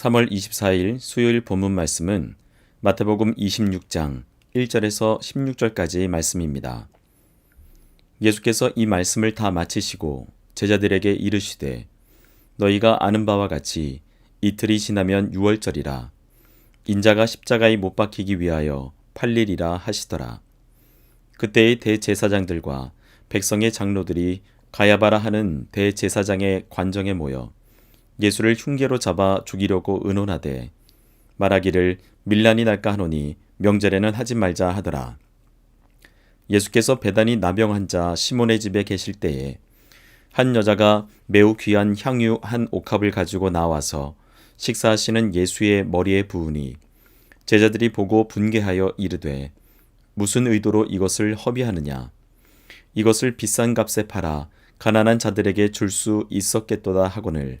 3월 24일 수요일 본문 말씀은 마태복음 26장 1절에서 16절까지의 말씀입니다. 예수께서 이 말씀을 다 마치시고 제자들에게 이르시되 너희가 아는 바와 같이 이틀이 지나면 유월절이라 인자가 십자가에 못 박히기 위하여 팔리리라 하시더라. 그때의 대제사장들과 백성의 장로들이 가야바라 하는 대제사장의 관정에 모여 예수를 흉계로 잡아 죽이려고 의논하되 말하기를 밀란이 날까 하노니 명절에는 하지 말자 하더라. 예수께서 배단이 나병 환자 시몬의 집에 계실 때에 한 여자가 매우 귀한 향유 한 옥합을 가지고 나와서 식사하시는 예수의 머리에 부으니 제자들이 보고 분개하여 이르되 무슨 의도로 이것을 허비하느냐 이것을 비싼 값에 팔아 가난한 자들에게 줄 수 있었겠도다 하거늘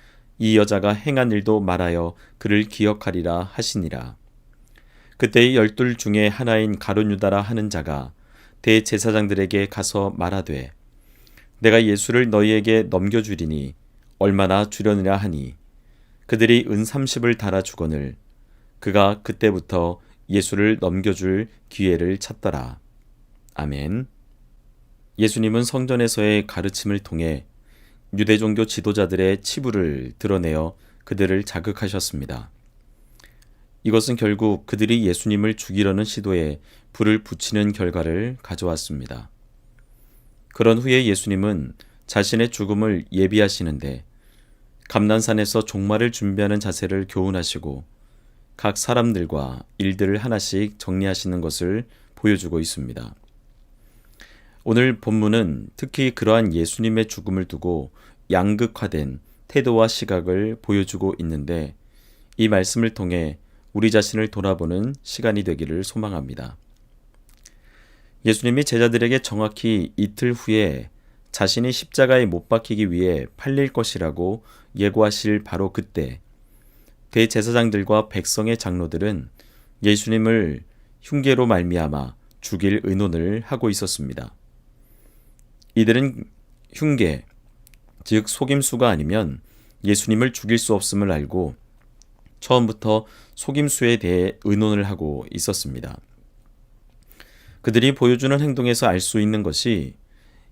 이 여자가 행한 일도 말하여 그를 기억하리라 하시니라. 그때의 열둘 중에 하나인 가룟유다라 하는 자가 대제사장들에게 가서 말하되 내가 예수를 너희에게 넘겨주리니 얼마나 주려느냐 하니 그들이 은 30을 달아 주거늘 그가 그때부터 예수를 넘겨줄 기회를 찾더라. 아멘. 예수님은 성전에서의 가르침을 통해 유대 종교 지도자들의 치부를 드러내어 그들을 자극하셨습니다. 이것은 결국 그들이 예수님을 죽이려는 시도에 불을 붙이는 결과를 가져왔습니다. 그런 후에 예수님은 자신의 죽음을 예비하시는데 감난산에서 종말을 준비하는 자세를 교훈하시고 각 사람들과 일들을 하나씩 정리하시는 것을 보여주고 있습니다. 오늘 본문은 특히 그러한 예수님의 죽음을 두고 양극화된 태도와 시각을 보여주고 있는데 이 말씀을 통해 우리 자신을 돌아보는 시간이 되기를 소망합니다. 예수님이 제자들에게 정확히 이틀 후에 자신이 십자가에 못 박히기 위해 팔릴 것이라고 예고하실 바로 그때 대제사장들과 백성의 장로들은 예수님을 흉계로 말미암아 죽일 의논을 하고 있었습니다. 이들은 흉계, 즉 속임수가 아니면 예수님을 죽일 수 없음을 알고 처음부터 속임수에 대해 의논을 하고 있었습니다. 그들이 보여주는 행동에서 알 수 있는 것이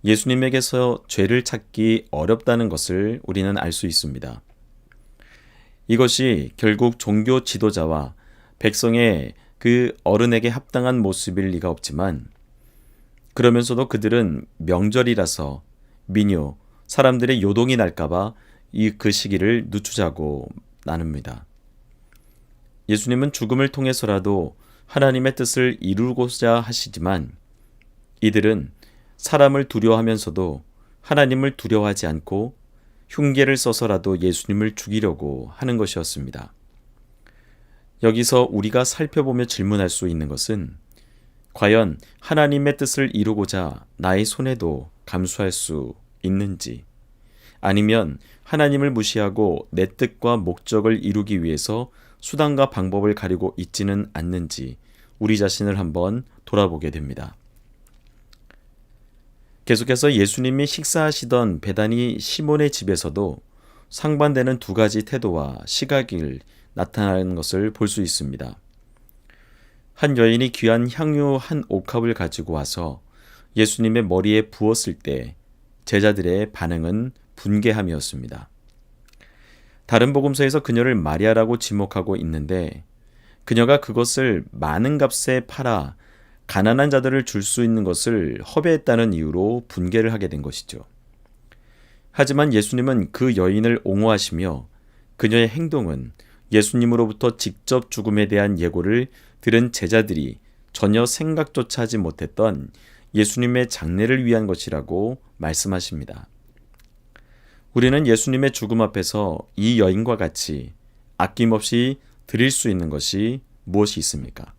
예수님에게서 죄를 찾기 어렵다는 것을 우리는 알 수 있습니다. 이것이 결국 종교 지도자와 백성의 그 어른에게 합당한 모습일 리가 없지만 그러면서도 그들은 명절이라서 민요, 사람들의 요동이 날까봐 이 그 시기를 늦추자고 나눕니다. 예수님은 죽음을 통해서라도 하나님의 뜻을 이루고자 하시지만 이들은 사람을 두려워하면서도 하나님을 두려워하지 않고 흉계를 써서라도 예수님을 죽이려고 하는 것이었습니다. 여기서 우리가 살펴보며 질문할 수 있는 것은 과연 하나님의 뜻을 이루고자 나의 손에도 감수할 수 있는지 아니면 하나님을 무시하고 내 뜻과 목적을 이루기 위해서 수단과 방법을 가리고 있지는 않는지 우리 자신을 한번 돌아보게 됩니다. 계속해서 예수님이 식사하시던 베다니 시몬의 집에서도 상반되는 두 가지 태도와 시각을 나타나는 것을 볼 수 있습니다. 한 여인이 귀한 향유 한 옥합을 가지고 와서 예수님의 머리에 부었을 때 제자들의 반응은 분개함이었습니다. 다른 복음서에서 그녀를 마리아라고 지목하고 있는데 그녀가 그것을 많은 값에 팔아 가난한 자들을 줄 수 있는 것을 허배했다는 이유로 분개를 하게 된 것이죠. 하지만 예수님은 그 여인을 옹호하시며 그녀의 행동은 예수님으로부터 직접 죽음에 대한 예고를 들은 제자들이 전혀 생각조차 하지 못했던 예수님의 장례를 위한 것이라고 말씀하십니다. 우리는 예수님의 죽음 앞에서 이 여인과 같이 아낌없이 드릴 수 있는 것이 무엇이 있습니까?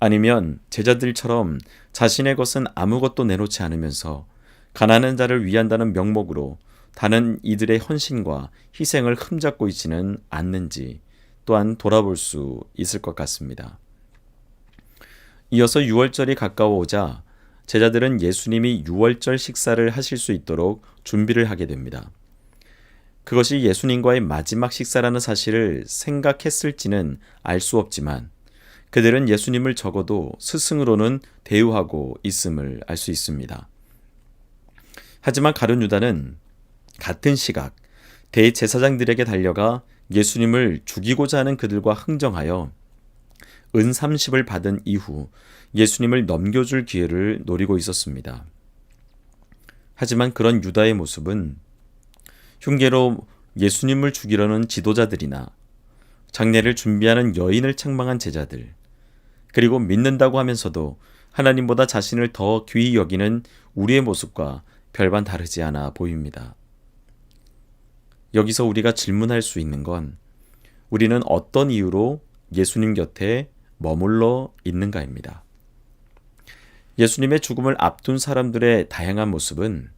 아니면 제자들처럼 자신의 것은 아무것도 내놓지 않으면서 가난한 자를 위한다는 명목으로 다른 이들의 헌신과 희생을 흠잡고 있지는 않는지 또한 돌아볼 수 있을 것 같습니다. 이어서 6월절이 가까워오자 제자들은 예수님이 6월절 식사를 하실 수 있도록 준비를 하게 됩니다. 그것이 예수님과의 마지막 식사라는 사실을 생각했을지는 알 수 없지만 그들은 예수님을 적어도 스승으로는 대우하고 있음을 알 수 있습니다. 하지만 가룟 유다는 같은 시각 대제사장들에게 달려가 예수님을 죽이고자 하는 그들과 흥정하여 은 30을 받은 이후 예수님을 넘겨줄 기회를 노리고 있었습니다. 하지만 그런 유다의 모습은 흉계로 예수님을 죽이려는 지도자들이나 장례를 준비하는 여인을 책망한 제자들, 그리고 믿는다고 하면서도 하나님보다 자신을 더 귀히 여기는 우리의 모습과 별반 다르지 않아 보입니다. 여기서 우리가 질문할 수 있는 건 우리는 어떤 이유로 예수님 곁에 머물러 있는가입니다. 예수님의 죽음을 앞둔 사람들의 다양한 모습은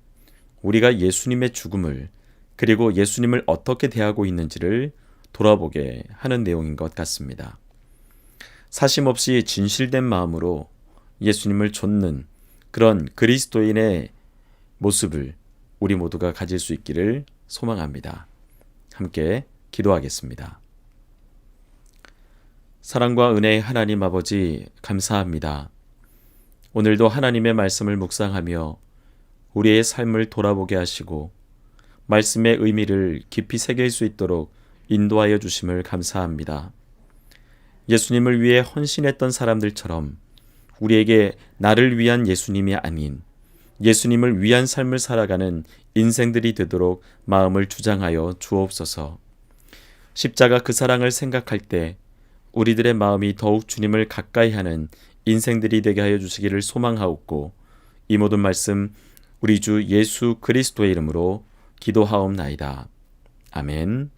우리가 예수님의 죽음을 그리고 예수님을 어떻게 대하고 있는지를 돌아보게 하는 내용인 것 같습니다. 사심 없이 진실된 마음으로 예수님을 좇는 그런 그리스도인의 모습을 우리 모두가 가질 수 있기를 소망합니다. 함께 기도하겠습니다. 사랑과 은혜의 하나님 아버지 감사합니다. 오늘도 하나님의 말씀을 묵상하며 우리의 삶을 돌아보게 하시고 말씀의 의미를 깊이 새길 수 있도록 인도하여 주심을 감사합니다. 예수님을 위해 헌신했던 사람들처럼 우리에게 나를 위한 예수님이 아닌 예수님을 위한 삶을 살아가는 인생들이 되도록 마음을 주장하여 주옵소서. 십자가 그 사랑을 생각할 때 우리들의 마음이 더욱 주님을 가까이 하는 인생들이 되게 하여 주시기를 소망하옵고 이 모든 말씀 우리 주 예수 그리스도의 이름으로 기도하옵나이다. 아멘.